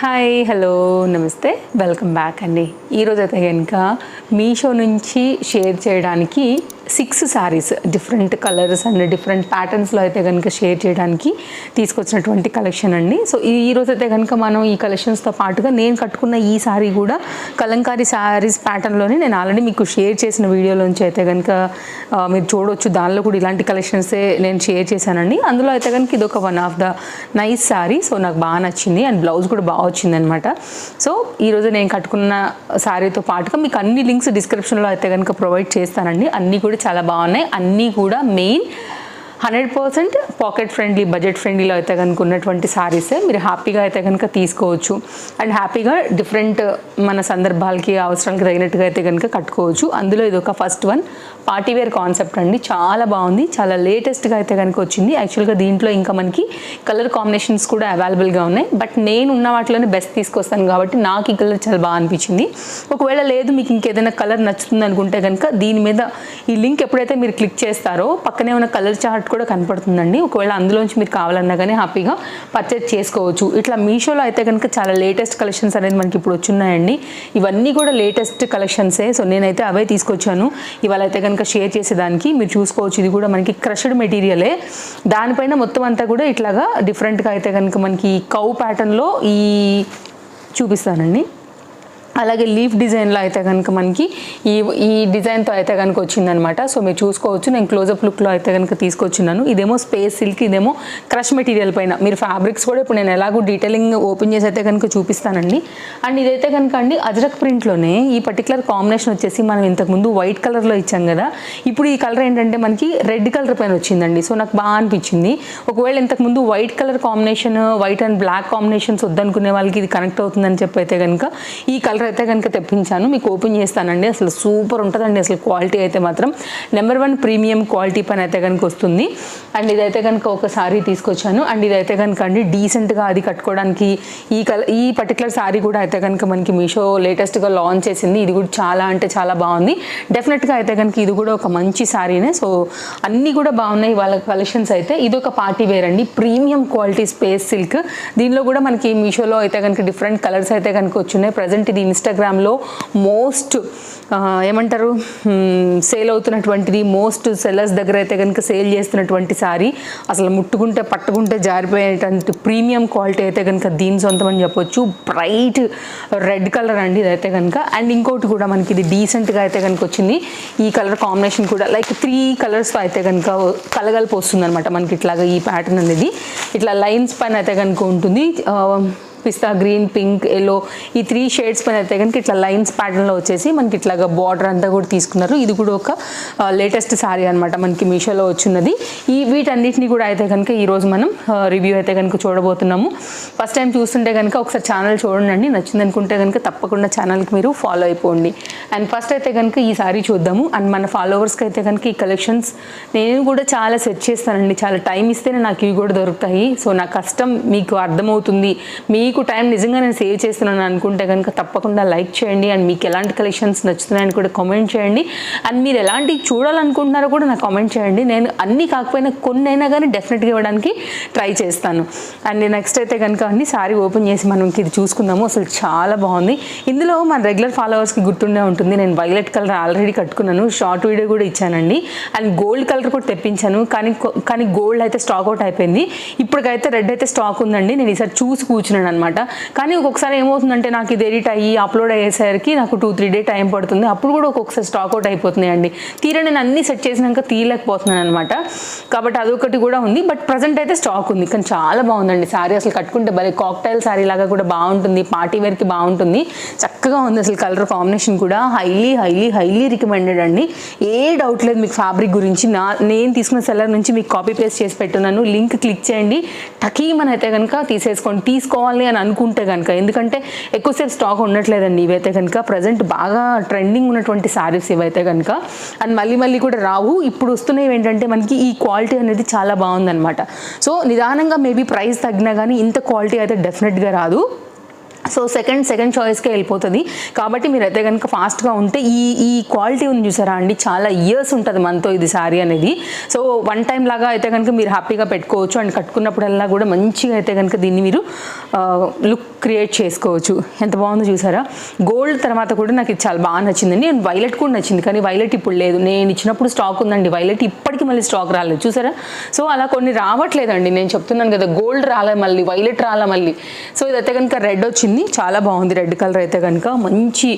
Hi hello నమస్తే. Welcome back అండి. ఈరోజు అయితే కనుక మీషో నుంచి షేర్ చేయడానికి six saris different colours and different ప్యాటర్న్స్లో అయితే కనుక షేర్ చేయడానికి తీసుకొచ్చినటువంటి కలెక్షన్ అండి. సో ఈ ఈరోజు అయితే కనుక మనం ఈ కలెక్షన్స్తో పాటుగా నేను కట్టుకున్న ఈ శారీ కూడా కలంకారీ శారీస్ ప్యాటర్న్లోనే నేను ఆల్రెడీ మీకు షేర్ చేసిన వీడియోలోంచి అయితే కనుక మీరు చూడొచ్చు. దానిలో కూడా ఇలాంటి కలెక్షన్సే నేను షేర్ చేశానండి. అందులో అయితే కనుక ఇది ఒక one of the nice sari so నాకు బాగా నచ్చింది అండ్ బ్లౌజ్ కూడా బాగా వచ్చిందనమాట సో ఈరోజు నేను కట్టుకున్న శారీతో పాటుగా మీకు అన్ని లింక్స్ డిస్క్రిప్షన్లో అయితే కనుక ప్రొవైడ్ చేస్తానండి. అన్నీ కూడా చాలా బాగున్నాయి. అన్నీ కూడా main hundred percent pocket friendly budget ఫ్రెండ్లీలో అయితే కనుక ఉన్నటువంటి సారీసే మీరు హ్యాపీగా అయితే కనుక తీసుకోవచ్చు. అండ్ హ్యాపీగా డిఫరెంట్ మన సందర్భాలకి అవసరాలకి తగినట్టుగా అయితే కనుక కట్టుకోవచ్చు. అందులో ఇది ఒక first one. Party wear concept అండి. చాలా బాగుంది. చాలా లేటెస్ట్గా అయితే కనుక వచ్చింది. యాక్చువల్గా దీంట్లో ఇంకా మనకి కలర్ కాంబినేషన్స్ కూడా అవైలబుల్గా ఉన్నాయి. బట్ నేను ఉన్న వాటిలోనే బెస్ట్ తీసుకొస్తాను కాబట్టి నాకు ఈ కలర్ చాలా బాగా అనిపించింది. ఒకవేళ లేదు మీకు ఇంకేదైనా కలర్ నచ్చుతుంది అనుకుంటే కనుక దీని మీద ఈ లింక్ ఎప్పుడైతే మీరు క్లిక్ చేస్తారో పక్కనే ఉన్న కలర్ చార్ట్ కూడా కనపడుతుందండి. ఒకవేళ అందులోంచి మీరు కావాలన్నా కానీ హ్యాపీగా పర్చేజ్ చేసుకోవచ్చు. ఇట్లా మీషోలో అయితే కనుక చాలా లేటెస్ట్ కలెక్షన్స్ అనేది మనకి ఇప్పుడు వచ్చున్నాయండి. ఇవన్నీ కూడా లేటెస్ట్ కలెక్షన్సే. సో నేనైతే అవే తీసుకొచ్చాను. ఇవాళ అయితే కనుక షేర్ చేసేదానికి మీరు చూసుకోవచ్చు. ఇది కూడా మనకి క్రష్డ్ మెటీరియలే. దానిపైన మొత్తం అంతా కూడా ఇట్లాగా డిఫరెంట్గా అయితే కనుక మనకి కౌ ప్యాటర్న్లో ఈ చూపిస్తానండి. అలాగే లీఫ్ డిజైన్లో అయితే కనుక మనకి ఈ ఈ డిజైన్తో అయితే కనుక వచ్చిందనమాట. సో మీరు చూసుకోవచ్చు నేను క్లోజప్ లుక్లో అయితే కనుక తీసుకొచ్చున్నాను. ఇదేమో స్పేస్ సిల్క్ ఇదేమో క్రష్ మెటీరియల్ పైన. మీరు ఫ్యాబ్రిక్స్ కూడా ఇప్పుడు నేను ఎలాగో డీటెయిలింగ్ ఓపెన్ చేసి అయితే కనుక చూపిస్తానండి. అండ్ ఇదైతే కనుక అండి అజరక్ ప్రింట్లోనే ఈ పర్టికులర్ కాంబినేషన్ వచ్చేసి మనం ఇంతకుముందు వైట్ కలర్లో ఇచ్చాం కదా. ఇప్పుడు ఈ కలర్ ఏంటంటే మనకి రెడ్ కలర్ పైన వచ్చిందండి. సో నాకు బాగా అనిపించింది. ఒకవేళ ఇంతకుముందు white colour combination white and black combinations వద్దనుకునే వాళ్ళకి ఇది కనెక్ట్ అవుతుందని చెప్పి అయితే కనుక ఈ కలర్ అయితే కనుక తెప్పించాను మీకు ఓపెన్ చేస్తానండి. అసలు సూపర్ ఉంటుందండి అసలు క్వాలిటీ అయితే మాత్రం. నెంబర్ వన్ ప్రీమియం క్వాలిటీ పని అయితే కనుక వస్తుంది. అండ్ ఇదైతే కనుక ఒక సారీ తీసుకొచ్చాను. అండ్ ఇదైతే కనుక అండి డీసెంట్గా అది కట్టుకోవడానికి ఈ కల ఈ పర్టికులర్ సారీ కూడా అయితే కనుక మనకి మీషో లేటెస్ట్గా లాంచ్ చేసింది. ఇది కూడా చాలా అంటే చాలా బాగుంది. డెఫినెట్గా అయితే కనుక ఇది కూడా ఒక మంచి సారీనే. సో అన్నీ కూడా బాగున్నాయి. వాళ్ళ కలెక్షన్స్ అయితే. ఇది ఒక పార్టీ వేర్ అండి. ప్రీమియం క్వాలిటీ స్పేస్ సిల్క్ దీనిలో కూడా మనకి మీషోలో అయితే కనుక డిఫరెంట్ కలర్స్ అయితే కనుక వచ్చున్నాయి. ప్రజెంట్ దీని ఇన్స్టాగ్రామ్లో మోస్ట్ ఏమంటారు? సేల్ అవుతున్నటువంటిది మోస్ట్ సెల్లర్స్ దగ్గర అయితే కనుక సేల్ చేస్తున్నటువంటి సారీ అసలు ముట్టుకుంటే పట్టుకుంటే జారిపోయేటువంటి ప్రీమియం క్వాలిటీ అయితే కనుక దీని సొంతం అని చెప్పొచ్చు. బ్రైట్ రెడ్ కలర్ అండి ఇదైతే కనుక అండ్ ఇంకోటి కూడా మనకి ఇది డీసెంట్గా అయితే కనుక వచ్చింది. ఈ కలర్ కాంబినేషన్ కూడా లైక్ త్రీ కలర్స్తో అయితే కనుక కలగలిపి వస్తుంది అనమాట మనకి ఇట్లాగా ఈ ప్యాటర్న్ అనేది. ఇట్లా లైన్స్ పైన అయితే కనుక ఉంటుంది. పిస్తా గ్రీన్ పింక్ ఎల్లో ఈ త్రీ షేడ్స్ పైన అయితే కనుక ఇట్లా లైన్స్ ప్యాటర్న్లో వచ్చేసి మనకి ఇట్లాగా బార్డర్ అంతా కూడా తీసుకున్నారు. ఇది కూడా ఒక లేటెస్ట్ శారీ అనమాట మనకి మీషోలో వచ్చినది. ఈ వీటన్నిటిని కూడా అయితే కనుక ఈరోజు మనం రివ్యూ అయితే కనుక చూడబోతున్నాము. ఫస్ట్ టైం చూస్తుంటే కనుక ఒకసారి ఛానల్ చూడండి. నచ్చింది అనుకుంటే కనుక తప్పకుండా ఛానల్కి మీరు ఫాలో అయిపోండి. అండ్ ఫస్ట్ అయితే కనుక ఈ సారీ చూద్దాము. అండ్ మన ఫాలోవర్స్కి అయితే కనుక ఈ కలెక్షన్స్ నేను కూడా చాలా సెర్చ్ చేస్తానండి. చాలా టైం ఇస్తేనే నాకు ఇవి కూడా దొరుకుతాయి. సో నా కష్టం మీకు అర్థమవుతుంది. మీకు టైం నిజంగా నేను సేవ్ చేస్తున్నాను అనుకుంటే కనుక తప్పకుండా లైక్ చేయండి. అండ్ మీకు ఎలాంటి కలెక్షన్స్ నచ్చుతున్నాయని కూడా కామెంట్ చేయండి. అండ్ మీరు ఎలాంటివి చూడాలనుకుంటున్నారో కూడా నాకు కామెంట్ చేయండి. నేను అన్ని కాకపోయినా కొన్ని అయినా కానీ డెఫినెట్గా ఇవ్వడానికి ట్రై చేస్తాను. అండ్ నెక్స్ట్ అయితే కనుక అన్ని సారీ ఓపెన్ చేసి మనం ఇది చూసుకుందాము. అసలు చాలా బాగుంది. ఇందులో మన రెగ్యులర్ ఫాలోవర్స్కి గుర్తుండే ఉంటుంది. నేను వైలెట్ కలర్ ఆల్రెడీ కట్టుకున్నాను. షార్ట్ వీడియో కూడా ఇచ్చానండి. అండ్ గోల్డ్ కలర్ కూడా తెప్పించాను. కానీ కానీ గోల్డ్ అయితే స్టాక్ అవుట్ అయిపోయింది. ఇప్పటికైతే రెడ్ అయితే స్టాక్ ఉందండి. నేను ఈసారి చూసి కూర్చున్నాను. అనమాట కానీ ఒక్కొక్కసారి ఏమవుతుందంటే నాకు ఇది ఎడిట్ అయ్యి అప్లోడ్ అయ్యేసరికి నాకు టూ త్రీ డే టైం పడుతుంది. అప్పుడు కూడా ఒక్కొక్కసారి స్టాక్ అవుట్ అయిపోతున్నాయి అండి తీరా నేను అన్ని సెట్ చేసినాక తీయలేకపోతున్నాను అనమాట కాబట్టి అదొకటి కూడా ఉంది. బట్ ప్రజెంట్ అయితే స్టాక్ ఉంది. కానీ చాలా బాగుందండి. శారీ అసలు కట్టుకుంటే భలే కాక్టైల్ సారీ లాగా కూడా బాగుంటుంది. పార్టీ వేర్కి బాగుంటుంది. చక్కగా ఉంది అసలు కలర్ కాంబినేషన్ కూడా. హైలీ హైలీ హైలీ రికమెండెడ్ అండి. ఏ డౌట్ లేదు మీకు ఫ్యాబ్రిక్ గురించి. నా నేను తీసుకున్న సెల్లర్ నుంచి మీకు కాపీ పేస్ట్ చేసి పెట్టున్నాను. లింక్ క్లిక్ చేయండి. టకీమని అయితే కనుక తీసేసుకోండి తీసుకోవాలి అని అనుకుంటే కనుక ఎందుకంటే ఎక్కువసేపు స్టాక్ ఉండట్లేదండి ఇవైతే కనుక ప్రజెంట్ బాగా ట్రెండింగ్ ఉన్నటువంటి శారీస్ ఇవైతే కనుక అండ్ మళ్ళీ మళ్ళీ కూడా రావు. ఇప్పుడు వస్తున్నవి ఏంటంటే మనకి ఈ క్వాలిటీ అనేది చాలా బాగుందన్నమాట. సో నిదానంగా మేబీ ప్రైస్ తగ్గినా కానీ ఇంత క్వాలిటీ అయితే డెఫినెట్గా రాదు. సో సెకండ్ సెకండ్ చాయిస్కే వెళ్ళిపోతుంది. కాబట్టి మీరు అయితే కనుక ఫాస్ట్గా ఉంటే ఈ ఈ క్వాలిటీ ఉంది చూసారా అండి? చాలా ఇయర్స్ ఉంటుంది మనతో ఇది శారీ అనేది. సో వన్ టైం లాగా అయితే కనుక మీరు హ్యాపీగా పెట్టుకోవచ్చు. అండ్ కట్టుకున్నప్పుడల్లా కూడా మంచిగా అయితే కనుక దీన్ని మీరు లుక్ క్రియేట్ చేసుకోవచ్చు. ఎంత బాగుందో చూసారా? గోల్డ్ తర్వాత కూడా నాకు ఇది చాలా బాగా నచ్చిందండి. అండ్ వైలెట్ కూడా నచ్చింది. కానీ వైలెట్ ఇప్పుడు లేదు. నేను ఇచ్చినప్పుడు స్టాక్ ఉందండి. వైలెట్ ఇప్పటికి మళ్ళీ స్టాక్ రాలేదు. చూసారా? సో అలా కొన్ని రావట్లేదండి. నేను చెప్తున్నాను కదా గోల్డ్ రాలే మళ్ళీ వైలెట్ రాలే మళ్ళీ. సో ఇదైతే కనుక రెడ్ వచ్చింది. చాలా బాగుంది. రెడ్ కలర్ అయితే కనుక మంచి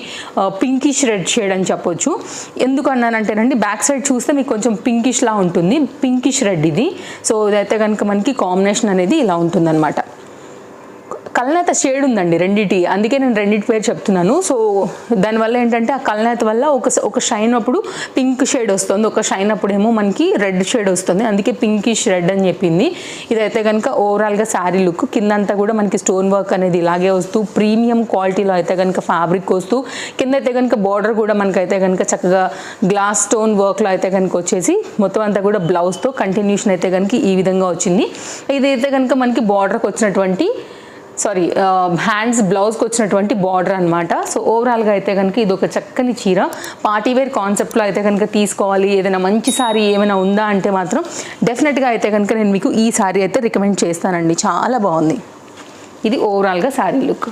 పింకిష్ రెడ్ షేడ్ అని చెప్పొచ్చు. ఎందుకు అన్నానంటేనండి బ్యాక్ సైడ్ చూస్తే మీకు కొంచెం పింకిష్ లా ఉంటుంది. పింకిష్ రెడ్ ఇది. సో ఇదైతే కనుక మనకి కాంబినేషన్ అనేది ఇలా ఉంటుందన్నమాట. కల్నేత షేడ్ ఉందండి రెండిటి. అందుకే నేను రెండిటి పేరు చెప్తున్నాను. సో దానివల్ల ఏంటంటే ఆ కల్నేత వల్ల ఒక ఒక షైన్ అప్పుడు పింక్ షేడ్ వస్తుంది. ఒక షైన్ అప్పుడేమో మనకి రెడ్ షేడ్ వస్తుంది. అందుకే పింకిష్ రెడ్ అని చెప్పింది. ఇదైతే కనుక ఓవరాల్గా శారీ లుక్ కిందంతా కూడా మనకి స్టోన్ వర్క్ అనేది ఇలాగే వస్తూ ప్రీమియం క్వాలిటీలో అయితే కనుక ఫ్యాబ్రిక్ వస్తూ కింద అయితే కనుక బార్డర్ కూడా మనకైతే కనుక చక్కగా గ్లాస్ స్టోన్ వర్క్లో అయితే కనుక వచ్చేసి మొత్తం అంతా కూడా బ్లౌజ్తో కంటిన్యూషన్ అయితే కనుక ఈ విధంగా వచ్చింది. ఇదైతే కనుక మనకి బార్డర్కి వచ్చినటువంటి సారీ హ్యాండ్స్ బ్లౌజ్కి వచ్చినటువంటి బార్డర్ అనమాట సో ఓవరాల్గా అయితే కనుక ఇది ఒక చక్కని చీర. పార్టీ వేర్ కాన్సెప్ట్లో అయితే కనుక తీసుకోవాలి. ఏదైనా మంచి సారీ ఏమైనా ఉందా అంటే మాత్రం డెఫినెట్గా అయితే కనుక నేను మీకు ఈ సారీ అయితే రికమెండ్ చేస్తానండి. చాలా బాగుంది. ఇది ఓవరాల్గా శారీ లుక్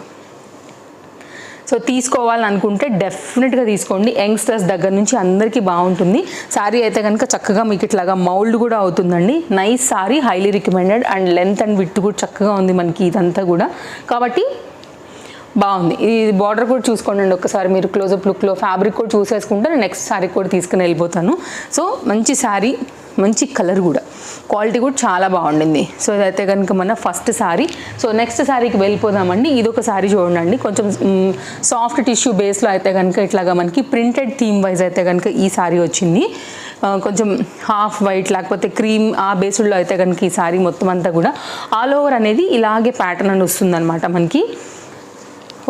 సో తీసుకోవాలని అనుకుంటే డెఫినెట్గా తీసుకోండి. యంగ్స్టర్స్ దగ్గర నుంచి అందరికీ బాగుంటుంది. శారీ అయితే కనుక చక్కగా మీకు ఇట్లాగా మౌల్డ్ కూడా అవుతుందండి. Nice sari highly recommended and length and width కూడా చక్కగా ఉంది మనకి ఇదంతా కూడా. కాబట్టి బాగుంది. ఇది బార్డర్ కూడా చూసుకోండి ఒకసారి. మీరు క్లోజప్ లుక్లో ఫ్యాబ్రిక్ కూడా చూసేసుకుంటే నేను నెక్స్ట్ శారీ కూడా తీసుకుని వెళ్ళిపోతాను. సో మంచి శారీ మంచి కలర్ కూడా. క్వాలిటీ కూడా చాలా బాగుండింది. సో ఇదైతే కనుక మన ఫస్ట్ శారీ సో నెక్స్ట్ శారీకి వెళ్ళిపోదామండి. ఇది ఒక శారీ చూడండి. కొంచెం సాఫ్ట్ టిష్యూ బేస్లో అయితే కనుక ఇట్లాగా మనకి ప్రింటెడ్ థీమ్ వైజ్ అయితే కనుక ఈ శారీ వచ్చింది. కొంచెం హాఫ్ వైట్ లేకపోతే క్రీమ్ ఆ బేస్డ్లో అయితే కనుక ఈ శారీ మొత్తం అంతా కూడా ఆల్ ఓవర్ అనేది ఇలాగే ప్యాటర్న్ అని వస్తుందన్నమాట మనకి.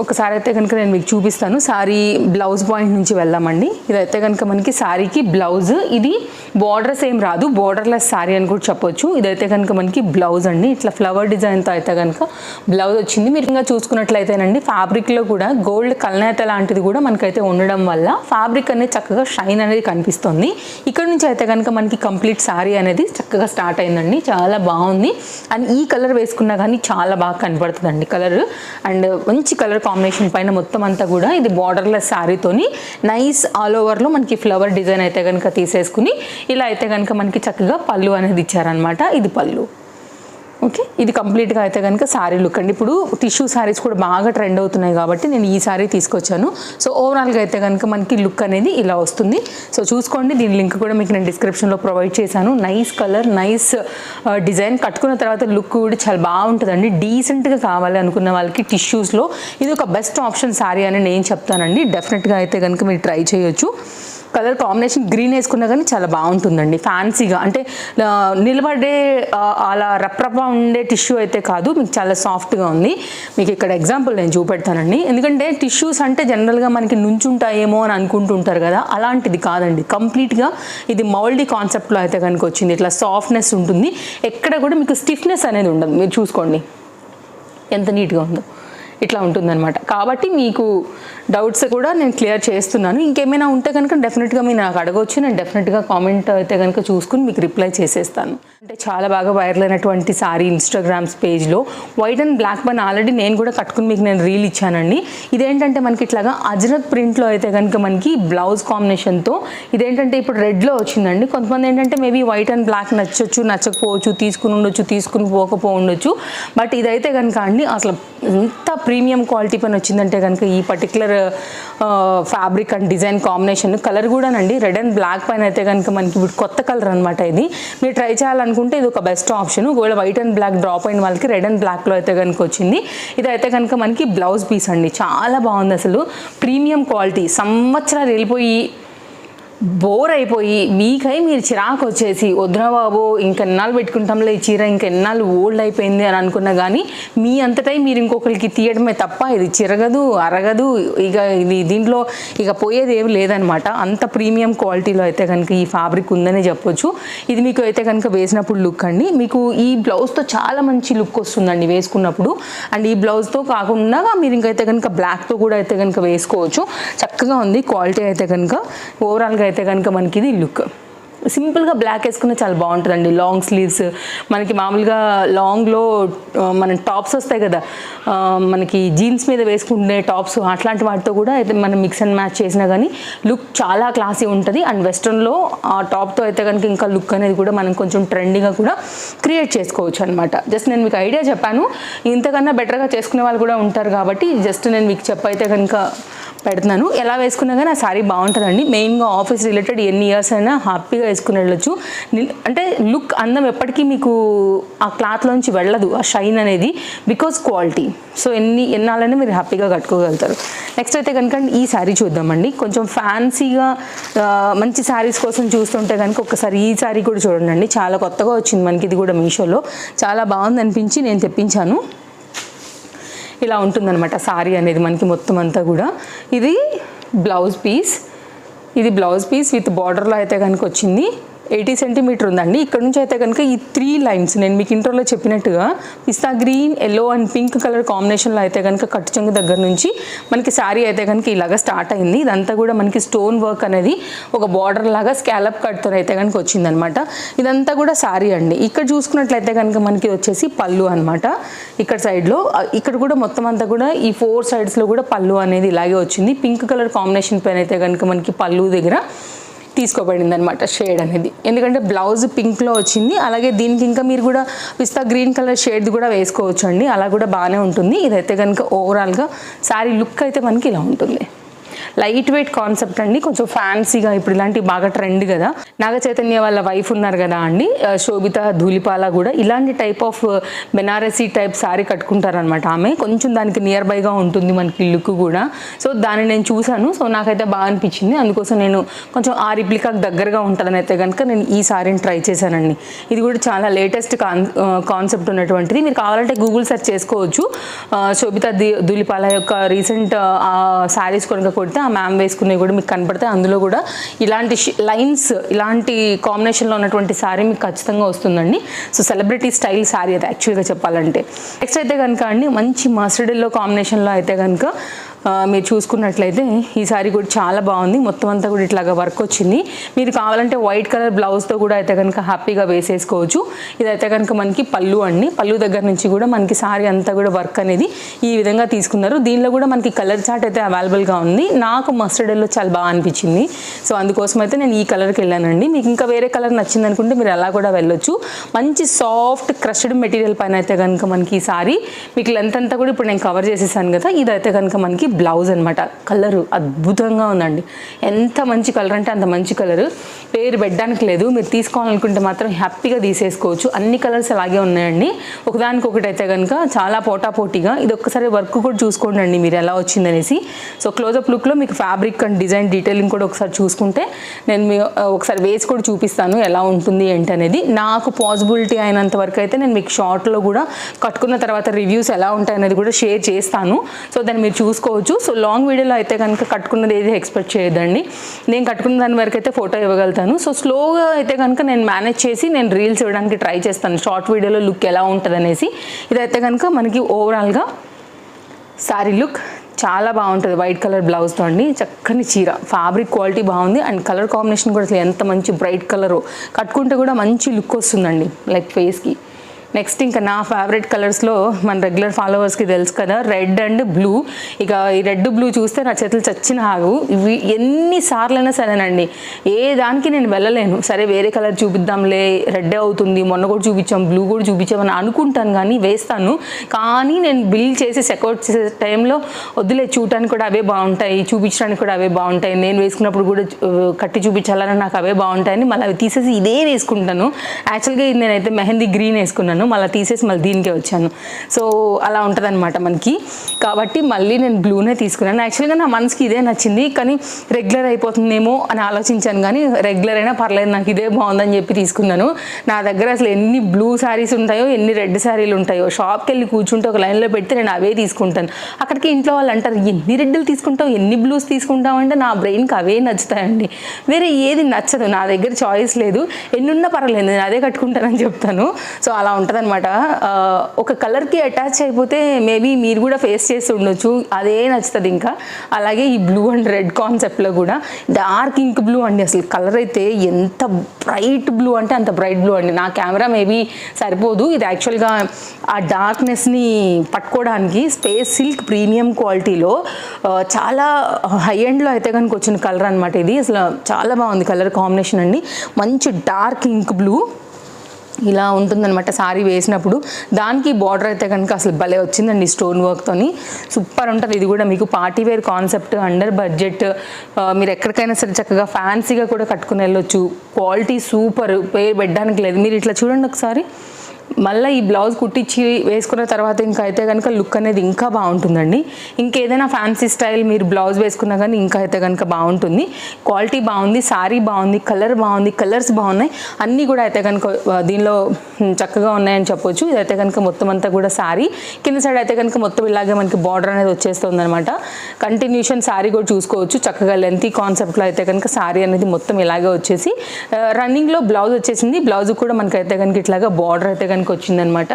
ఒకసారి అయితే కనుక నేను మీకు చూపిస్తాను. సారీ బ్లౌజ్ పాయింట్ నుంచి వెళ్దామండి. ఇదైతే కనుక మనకి సారీకి బ్లౌజ్. ఇది బార్డర్స్ ఏం రాదు. బార్డర్లెస్ సారీ అని కూడా చెప్పొచ్చు. ఇదైతే కనుక మనకి బ్లౌజ్ అండి. ఇట్లా ఫ్లవర్ డిజైన్తో అయితే కనుక బ్లౌజ్ వచ్చింది. మీరు ఇంకా చూసుకున్నట్లయితేనండి ఫ్యాబ్రిక్లో కూడా గోల్డ్ కల్నేత లాంటిది కూడా మనకైతే ఉండడం వల్ల ఫ్యాబ్రిక్ అనేది చక్కగా షైన్ అనేది కనిపిస్తుంది. ఇక్కడ నుంచి అయితే కనుక మనకి కంప్లీట్ సారీ అనేది చక్కగా స్టార్ట్ అయిందండి. చాలా బాగుంది. అండ్ ఈ కలర్ వేసుకున్నా కానీ చాలా బాగా కనపడుతుందండి కలర్. అండ్ మంచి కలర్ కాంబినేషన్ పైన మొత్తం అంతా కూడా ఇది బార్డర్లెస్ శారీతోని నైస్ ఆల్ ఓవర్లో మనకి ఫ్లవర్ డిజైన్ అయితే కనుక తీసేసుకుని ఇలా అయితే కనుక మనకి చక్కగా పళ్ళు అనేది ఇచ్చారనమాట ఇది పళ్ళు. ఓకే. ఇది కంప్లీట్గా అయితే కనుక శారీ లుక్ అండి. ఇప్పుడు టిష్యూ శారీస్ కూడా బాగా ట్రెండ్ అవుతున్నాయి కాబట్టి నేను ఈ శారీ తీసుకొచ్చాను. సో ఓవరాల్గా అయితే కనుక మనకి లుక్ అనేది ఇలా వస్తుంది. సో చూసుకోండి. దీని లింక్ కూడా మీకు నేను డిస్క్రిప్షన్లో ప్రొవైడ్ చేశాను. నైస్ కలర్ నైస్ డిజైన్ కట్టుకున్న తర్వాత లుక్ కూడా చాలా బాగుంటుందండి. డీసెంట్గా కావాలి అనుకున్న వాళ్ళకి టిష్యూస్లో ఇది ఒక బెస్ట్ ఆప్షన్ శారీ అని నేను చెప్తానండి. డెఫినెట్గా అయితే కనుక మీరు ట్రై చేయొచ్చు. కలర్ కాంబినేషన్ గ్రీన్ వేసుకున్నా కానీ చాలా బాగుంటుందండి. ఫ్యాన్సీగా అంటే నిలబడే అలా రప్రప ఉండే టిష్యూ అయితే కాదు మీకు చాలా సాఫ్ట్గా ఉంది. మీకు ఇక్కడ ఎగ్జాంపుల్ నేను చూపెడతానండి. ఎందుకంటే టిష్యూస్ అంటే జనరల్గా మనకి నుంచుంటాయేమో అని అనుకుంటుంటారు కదా అలాంటిది కాదండి. కంప్లీట్గా ఇది మౌల్డీ కాన్సెప్ట్లో అయితే కనుక వచ్చింది. ఇట్లా సాఫ్ట్నెస్ ఉంటుంది. ఎక్కడ కూడా మీకు స్టిఫ్నెస్ అనేది ఉండదు. మీరు చూసుకోండి. ఎంత నీట్గా ఉందో. ఇట్లా ఉంటుందన్నమాట. కాబట్టి మీకు డౌట్స్ కూడా నేను క్లియర్ చేస్తున్నాను. ఇంకేమైనా ఉంటే కనుక డెఫినెట్గా మీరు నాకు అడగవచ్చు నేను డెఫినెట్గా కామెంట్ అయితే కనుక చూసుకుని మీకు రిప్లై చేసేస్తాను. అంటే చాలా బాగా వైరల్ అయినటువంటి సారీ ఇన్స్టాగ్రామ్స్ పేజ్లో వైట్ అండ్ బ్లాక్ పైన ఆల్రెడీ నేను కూడా కట్టుకుని మీకు నేను రీల్ ఇచ్చానండి. ఇదేంటంటే మనకి ఇట్లాగా అజరత్ ప్రింట్లో అయితే కనుక మనకి బ్లౌజ్ కాంబినేషన్తో ఇదేంటంటే ఇప్పుడు రెడ్లో వచ్చిందండి. కొంతమంది ఏంటంటే మేబీ వైట్ అండ్ బ్లాక్ నచ్చొచ్చు నచ్చకపోవచ్చు తీసుకుని ఉండొచ్చు తీసుకుని పోకపో ఉండొచ్చు. బట్ ఇదైతే కనుక అండి అసలు ఎంత ప్రీమియం క్వాలిటీ పైన వచ్చిందంటే కనుక ఈ particular fabric and design combination colour కూడానండి. రెడ్ అండ్ బ్లాక్ పైన అయితే కనుక మనకి ఇప్పుడు కొత్త కలర్ అనమాట ఇది. మీరు ట్రై చేయాలనుకుంటే ఇది ఒక బెస్ట్ ఆప్షన్ ఒకవేళ వైట్ అండ్ బ్లాక్ డ్రాప్ అయిన వాళ్ళకి రెడ్ అండ్ బ్లాక్లో అయితే కనుక వచ్చింది. ఇది అయితే కనుక మనకి బ్లౌజ్ పీస్ అండి. చాలా బాగుంది అసలు. Premium quality. సంవత్సరాలు వెళ్ళిపోయి బోర్ అయిపోయి మీకై మీరు చిరాకు వచ్చేసి వద్దురా బాబు ఇంకెన్నాళ్ళు పెట్టుకుంటాంలే ఈ చీర ఇంకెన్నాళ్ళు ఓల్డ్ అయిపోయింది అని అనుకున్నా కానీ మీ అంతటై మీరు ఇంకొకరికి తీయడమే తప్ప ఇది చిరగదు అరగదు ఇక ఇది దీంట్లో ఇక పోయేది ఏమి లేదనమాట. అంత ప్రీమియం క్వాలిటీలో అయితే కనుక ఈ ఫ్యాబ్రిక్ ఉందని చెప్పొచ్చు. ఇది మీకు అయితే కనుక వేసినప్పుడు లుక్ అండి. మీకు ఈ బ్లౌజ్తో చాలా మంచి లుక్ వస్తుందండి వేసుకున్నప్పుడు. అండ్ ఈ బ్లౌజ్తో కాకుండా మీరు ఇంకైతే కనుక బ్లాక్తో కూడా అయితే కనుక వేసుకోవచ్చు. చక్కగా ఉంది క్వాలిటీ అయితే కనుక. ఓవరాల్గా అయితే కనుక మనకి ఇది లుక్. సింపుల్గా బ్లాక్ వేసుకున్న చాలా బాగుంటుందండి. లాంగ్ స్లీవ్స్ మనకి మామూలుగా లాంగ్లో మన టాప్స్ వస్తాయి కదా. మనకి జీన్స్ మీద వేసుకునే టాప్స్ అట్లాంటి వాటితో కూడా అయితే మనం మిక్స్ అండ్ మ్యాచ్ చేసినా కానీ లుక్ చాలా క్లాసీ ఉంటుంది. అండ్ వెస్ట్రన్లో ఆ టాప్తో అయితే కనుక ఇంకా లుక్ అనేది కూడా మనం కొంచెం ట్రెండీగా కూడా క్రియేట్ చేసుకోవచ్చు అనమాట జస్ట్ నేను మీకు ఐడియా చెప్పాను. ఇంతకన్నా బెటర్గా చేసుకునే వాళ్ళు కూడా ఉంటారు కాబట్టి జస్ట్ నేను మీకు చెప్పైతే కనుక పెడుతున్నాను. ఎలా వేసుకున్నా కానీ ఆ సారీ బాగుంటుందండి. మెయిన్గా ఆఫీస్ రిలేటెడ్ ఎన్ని ఇయర్స్ అయినా హ్యాపీగా వేసుకుని వెళ్ళొచ్చు. అంటే లుక్ అందం ఎప్పటికీ మీకు ఆ క్లాత్లోంచి వెళ్ళదు. ఆ షైన్ అనేది బికాజ్ క్వాలిటీ సో ఎన్ని ఎన్నాళ్ళైనా మీరు హ్యాపీగా కట్టుకోగలుగుతారు. నెక్స్ట్ అయితే కనుక ఈ శారీ చూద్దామండి. కొంచెం ఫ్యాన్సీగా మంచి శారీస్ కోసం చూస్తుంటే కనుక ఒకసారి ఈ శారీ కూడా చూడండి చాలా కొత్తగా వచ్చింది మనకి. ఇది కూడా మీషోలో. చాలా బాగుంది అనిపించి నేను తెప్పించాను. ఇలా ఉంటుందన్నమాట సారీ అనేది మనకి మొత్తం అంతా కూడా. ఇది బ్లౌజ్ పీస్. ఇది బ్లౌజ్ పీస్ విత్ బార్డర్లో అయితే కనుక వచ్చింది. ఎయిటీ సెంటీమీటర్ ఉందండి. ఇక్కడ నుంచి అయితే కనుక ఈ త్రీ లైన్స్ నేను మీకు ఇంట్రోలో చెప్పినట్టుగా పిస్తా green yellow and pink colour కాంబినేషన్లో అయితే కనుక కట్టు చెంగు దగ్గర నుంచి మనకి శారీ అయితే కనుక ఇలాగ స్టార్ట్ అయింది. ఇదంతా కూడా మనకి స్టోన్ వర్క్ అనేది ఒక బార్డర్ లాగా స్కాలప్ కట్తో అయితే కనుక వచ్చిందనమాట. ఇదంతా కూడా శారీ అండి. ఇక్కడ చూసుకున్నట్లయితే కనుక మనకి వచ్చేసి పళ్ళు అనమాట ఇక్కడ సైడ్లో ఇక్కడ కూడా మొత్తం అంతా కూడా ఈ ఫోర్ సైడ్స్లో కూడా పళ్ళు అనేది ఇలాగే వచ్చింది. పింక్ కలర్ కాంబినేషన్ పైన అయితే కనుక మనకి పళ్ళు దగ్గర తీసుకోబడింది అనమాట షేడ్ అనేది. ఎందుకంటే బ్లౌజ్ పింక్లో వచ్చింది. అలాగే దీనికి ఇంకా మీరు కూడా పిస్తా గ్రీన్ కలర్ షేడ్ కూడా వేసుకోవచ్చు అండి అలా కూడా బాగానే ఉంటుంది. ఇదైతే కనుక ఓవరాల్గా శారీ లుక్ అయితే మనకి ఇలా ఉంటుంది. లైట్ వెయిట్ కాన్సెప్ట్ అండి. కొంచెం ఫ్యాన్సీగా ఇప్పుడు ఇలాంటి బాగా ట్రెండ్ కదా. నాగ చైతన్య వాళ్ళ వైఫ్ ఉన్నారు కదా అండి. శోభిత ధూళిపాల కూడా. ఇలాంటి type of Banarasi type sari కట్టుకుంటారనమాట ఆమె. కొంచెం దానికి నియర్ బైగా ఉంటుంది మనకి లుక్ కూడా. సో దాన్ని నేను చూశాను. సో నాకైతే బాగా అనిపించింది. అందుకోసం నేను కొంచెం ఆ రిప్లికాకు దగ్గరగా ఉంటుందని అయితే కనుక నేను ఈ శారీని ట్రై చేశానండి. ఇది కూడా చాలా లేటెస్ట్ కాన్ కాన్సెప్ట్ ఉన్నటువంటిది. మీరు కావాలంటే గూగుల్ సెర్చ్ చేసుకోవచ్చు. శోభిత ధూలిపాల యొక్క రీసెంట్ శారీస్ కనుక కొడితే ఆ మ్యామ్ వేసుకునేవి కూడా మీకు కనపడతాయి అందులో కూడా ఇలాంటి లైన్స్ ఇలాంటి కాంబినేషన్లో ఉన్నటువంటి శారీ మీకు ఖచ్చితంగా వస్తుందండి. సో సెలబ్రిటీ స్టైల్ శారీ అది యాక్చువల్గా చెప్పాలంటే. నెక్స్ట్ అయితే కనుక అండి మంచి మస్టర్డ్ కాంబినేషన్లో అయితే కనుక మీరు చూసుకున్నట్లయితే ఈ సారీ కూడా చాలా బాగుంది. మొత్తం అంతా కూడా ఇట్లాగా వర్క్ వచ్చింది. మీరు కావాలంటే వైట్ కలర్ బ్లౌజ్తో కూడా అయితే కనుక హ్యాపీగా వేసేసుకోవచ్చు. ఇదైతే కనుక మనకి పళ్ళు అండి. పళ్ళు దగ్గర నుంచి కూడా మనకి సారీ అంతా కూడా వర్క్ అనేది ఈ విధంగా తీసుకున్నారు. దీనిలో కూడా మనకి కలర్ చార్ట్ అయితే అవైలబుల్గా ఉంది. నాకు మస్టర్డ్ ఎల్లో చాలా బాగా అనిపించింది. సో అందుకోసం అయితే నేను ఈ కలర్కి వెళ్ళానండి. మీకు ఇంకా వేరే కలర్ నచ్చింది అనుకుంటే మీరు అలా కూడా వెళ్ళొచ్చు. మంచి సాఫ్ట్ క్రష్డ్ మెటీరియల్ పైన అయితే కనుక మనకి ఈ సారీ మీకు లెంత్ అంతా కూడా ఇప్పుడు నేను కవర్ చేసేసాను కదా. ఇదైతే కనుక మనకి బ్లౌజ్ అనమాట కలరు అద్భుతంగా ఉందండి. ఎంత మంచి కలర్ అంటే అంత మంచి కలర్. పేరు పెట్టడానికి లేదు. మీరు తీసుకోవాలనుకుంటే మాత్రం హ్యాపీగా తీసేసుకోవచ్చు. అన్ని కలర్స్ అలాగే ఉన్నాయండి. ఒకదానికొకటి అయితే కనుక చాలా పోటాపోటీగా ఇది ఒక్కసారి వర్క్ కూడా చూసుకోండి అండి మీరు ఎలా వచ్చిందనేసి. సో క్లోజప్ లుక్లో మీకు ఫ్యాబ్రిక్ అండ్ డిజైన్ డీటెయిలింగ్ కూడా ఒకసారి చూసుకుంటే నేను మీ ఒకసారి వేసి కూడా చూపిస్తాను ఎలా ఉంటుంది ఏంటి అనేది నాకు పాసిబిలిటీ అయినంత వరకు అయితే నేను మీకు షార్ట్లో కూడా కట్టుకున్న తర్వాత రివ్యూస్ ఎలా ఉంటాయి అనేది కూడా షేర్ చేస్తాను. సో దాన్ని మీరు చూసుకోవచ్చు. సో లాంగ్ వీడియోలో అయితే కనుక కట్టుకున్నది ఏది ఎక్స్పెక్ట్ చేయదండి నేను కట్టుకున్న దాని వరకు అయితే ఫోటో ఇవ్వగలుగుతాను. సో స్లోగా అయితే కనుక నేను మేనేజ్ చేసి నేను రీల్స్ ఇవ్వడానికి ట్రై చేస్తాను. షార్ట్ వీడియోలో లుక్ ఎలా ఉంటుంది అనేసి ఇదైతే కనుక మనకి ఓవరాల్గా శారీ లుక్ చాలా బాగుంటుంది. వైట్ కలర్ బ్లౌజ్తో అండి. చక్కని చీర. ఫ్యాబ్రిక్ క్వాలిటీ బాగుంది. అండ్ కలర్ కాంబినేషన్ కూడా అసలు ఎంత మంచి బ్రైట్ కలరు కట్టుకుంటే కూడా మంచి లుక్ వస్తుందండి. లైక్ ఫేస్కి నెక్స్ట్ ఇంకా నా ఫేవరెట్ కలర్స్లో మన రెగ్యులర్ ఫాలోవర్స్కి తెలుసు కదా రెడ్ అండ్ బ్లూ ఇక ఈ రెడ్ బ్లూ చూస్తే నా చేతులు చచ్చిన ఆగు. ఇవి ఎన్నిసార్లైనా సరేనండి. ఏ దానికి నేను వెళ్ళలేను. సరే వేరే కలర్ చూపిద్దాంలే రెడ్ అవుతుంది మొన్న కూడా చూపించాం బ్లూ కూడా చూపించామని అనుకుంటాను కానీ వేస్తాను. కానీ నేను బిల్ చేసి చెక్అవుట్ చేసే టైంలో వద్దులే చూడటానికి కూడా అవే బాగుంటాయి చూపించడానికి కూడా అవే బాగుంటాయి. నేను వేసుకున్నప్పుడు కూడా కట్టి చూపించాలని నాకు అవే బాగుంటాయని మళ్ళీ అవి తీసేసి ఇదే వేసుకుంటాను. యాక్చువల్గా ఇది నేనైతే మెహందీ గ్రీన్ వేసుకున్నాను. తీసుకున్నాను మళ్ళీ తీసేసి మళ్ళీ దీనికే వచ్చాను. సో అలా ఉంటుంది మనకి. కాబట్టి మళ్ళీ నేను బ్లూనే తీసుకున్నాను. యాక్చువల్గా నా మనసుకి ఇదే నచ్చింది కానీ రెగ్యులర్ అయిపోతుందేమో అని ఆలోచించాను కానీ రెగ్యులర్ అయినా పర్లేదు నాకు ఇదే బాగుందని చెప్పి తీసుకున్నాను. నా దగ్గర అసలు ఎన్ని బ్లూ శారీస్ ఉంటాయో ఎన్ని రెడ్ శారీలు ఉంటాయో షాప్కి వెళ్ళి కూర్చుంటే ఒక లైన్లో పెడితే నేను అవే తీసుకుంటాను. అక్కడికి ఇంట్లో వాళ్ళు అంటారు ఎన్ని రెడ్లు తీసుకుంటావు ఎన్ని బ్లూస్ తీసుకుంటావు? అంటే నా బ్రెయిన్కి అవే నచ్చుతాయండి. వేరే ఏది నచ్చదు నా దగ్గర చాయిస్ లేదు ఎన్నున్నా పర్వాలేదు నేను అదే కట్టుకుంటానని చెప్తాను. సో అలా ఉంటుంది అనమాట ఒక కలర్కి అటాచ్ అయిపోతే మేబీ మీరు కూడా ఫేస్ చేసి ఉండొచ్చు. అదే నచ్చుతుంది ఇంకా. అలాగే ఈ బ్లూ అండ్ రెడ్ కాన్సెప్ట్లో కూడా డార్క్ ఇంక్ బ్లూ అండి అసలు కలర్ అయితే ఎంత బ్రైట్ బ్లూ అంటే అంత బ్రైట్ బ్లూ అండి. నా కెమెరా మేబీ సరిపోదు. ఇది యాక్చువల్గా ఆ డార్క్నెస్ని పట్టుకోవడానికి స్పేస్ సిల్క్ ప్రీమియం క్వాలిటీలో చాలా హై ఎండ్లో అయితే కనుక వచ్చిన కలర్ అనమాట ఇది. అసలు చాలా బాగుంది కలర్ కాంబినేషన్ అండి. మంచి డార్క్ ఇంక్ బ్లూ. ఇలా ఉంటుందన్నమాట సారీ వేసినప్పుడు. దానికి బార్డర్ అయితే కనుక అసలు భలే వచ్చిందండి స్టోన్ వర్క్తోని సూపర్ ఉంటుంది. ఇది కూడా మీకు party wear concept under budget మీరు ఎక్కడికైనా సరే చక్కగా ఫ్యాన్సీగా కూడా కట్టుకుని వెళ్ళొచ్చు. క్వాలిటీ సూపర్ పేరు పెట్టడానికి లేదు. మీరు ఇట్లా చూడండి ఒకసారి. మళ్ళీ ఈ బ్లౌజ్ కుట్టించి వేసుకున్న తర్వాత ఇంకా అయితే కనుక లుక్ అనేది ఇంకా బాగుంటుందండి. ఇంకేదైనా ఫ్యాన్సీ స్టైల్ మీరు బ్లౌజ్ వేసుకున్నా కానీ ఇంకా అయితే కనుక బాగుంటుంది. క్వాలిటీ బాగుంది సారీ బాగుంది కలర్ బాగుంది కలర్స్ బాగున్నాయి. అన్నీ కూడా అయితే కనుక దీనిలో చక్కగా ఉన్నాయని చెప్పొచ్చు. ఇదైతే కనుక మొత్తం అంతా కూడా శారీ కింద సైడ్ అయితే కనుక మొత్తం ఇలాగే మనకి బార్డర్ అనేది వచ్చేస్తుంది అనమాట కంటిన్యూషన్ శారీ కూడా చూసుకోవచ్చు. చక్కగా లెంతీ కాన్సెప్ట్లో అయితే కనుక శారీ అనేది మొత్తం ఇలాగే వచ్చేసి రన్నింగ్లో బ్లౌజ్ వచ్చేసింది. బ్లౌజ్ కూడా మనకైతే కనుక ఇట్లాగా బార్డర్ అయితే కనుక వచ్చిందనమాట.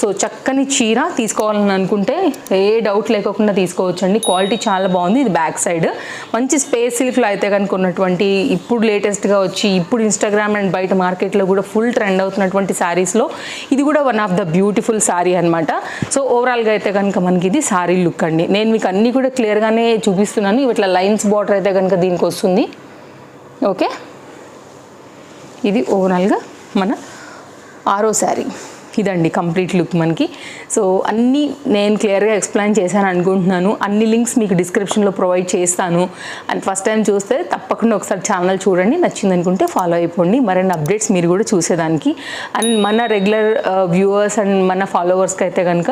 సో చక్కని చీర తీసుకోవాలని అనుకుంటే ఏ డౌట్ లేకోకుండా తీసుకోవచ్చండి. క్వాలిటీ చాలా బాగుంది. ఇది బ్యాక్ సైడ్ మంచి స్పేస్ సిల్క్లో అయితే కనుక ఉన్నటువంటి ఇప్పుడు లేటెస్ట్గా వచ్చి ఇప్పుడు ఇన్స్టాగ్రామ్ అండ్ బయట మార్కెట్లో కూడా ఫుల్ ట్రెండ్ అవుతున్నటువంటి శారీస్లో ఇది కూడా one of the beautiful sari అనమాట సో ఓవరాల్గా అయితే కనుక మనకి ఇది శారీ లుక్ అండి. నేను మీకు అన్నీ కూడా క్లియర్గానే చూపిస్తున్నాను. ఇట్లా లైన్స్ బార్డర్ అయితే కనుక దీనికి వస్తుంది. ఓకే ఇది ఓవరాల్గా మన ఆరోసారి ఇదండి కంప్లీట్ లుక్ మనకి. సో అన్నీ నేను క్లియర్గా ఎక్స్ప్లెయిన్ చేశాను అనుకుంటున్నాను. అన్ని లింక్స్ మీకు డిస్క్రిప్షన్లో ప్రొవైడ్ చేస్తాను. అండ్ ఫస్ట్ టైం చూస్తే తప్పకుండా ఒకసారి ఛానల్ చూడండి. నచ్చింది అనుకుంటే ఫాలో అయిపోండి. మరిన్ని అప్డేట్స్ మీరు కూడా చూసేదానికి. అండ్ మన రెగ్యులర్ వ్యూవర్స్ అండ్ మన ఫాలోవర్స్కి అయితే కనుక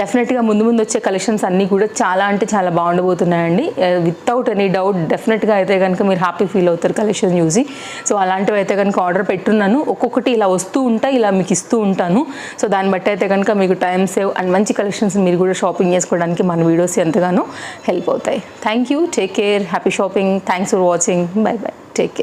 డెఫినెట్గా ముందు ముందు వచ్చే కలెక్షన్స్ అన్నీ కూడా చాలా అంటే చాలా బాగుండబోతున్నాయండి. వితౌట్ ఎనీ డౌట్ డెఫినెట్గా అయితే కనుక మీరు హ్యాపీ ఫీల్ అవుతారు కలెక్షన్ చూసి. సో అలాంటివి అయితే కనుక ఆర్డర్ పెట్టున్నాను. ఒక్కొక్కటి ఇలా వస్తూ ఉంటాయి ఇలా మీకు ఇస్తూ ఉంటాను. సో దాన్ని బట్టి అయితే కనుక మీకు టైం సేవ్ అండ్ మంచి కలెక్షన్స్ మీరు కూడా షాపింగ్ చేసుకోవడానికి మన వీడియోస్ ఎంతగానో హెల్ప్ అవుతాయి. Thank you take care happy shopping thanks for watching bye bye take care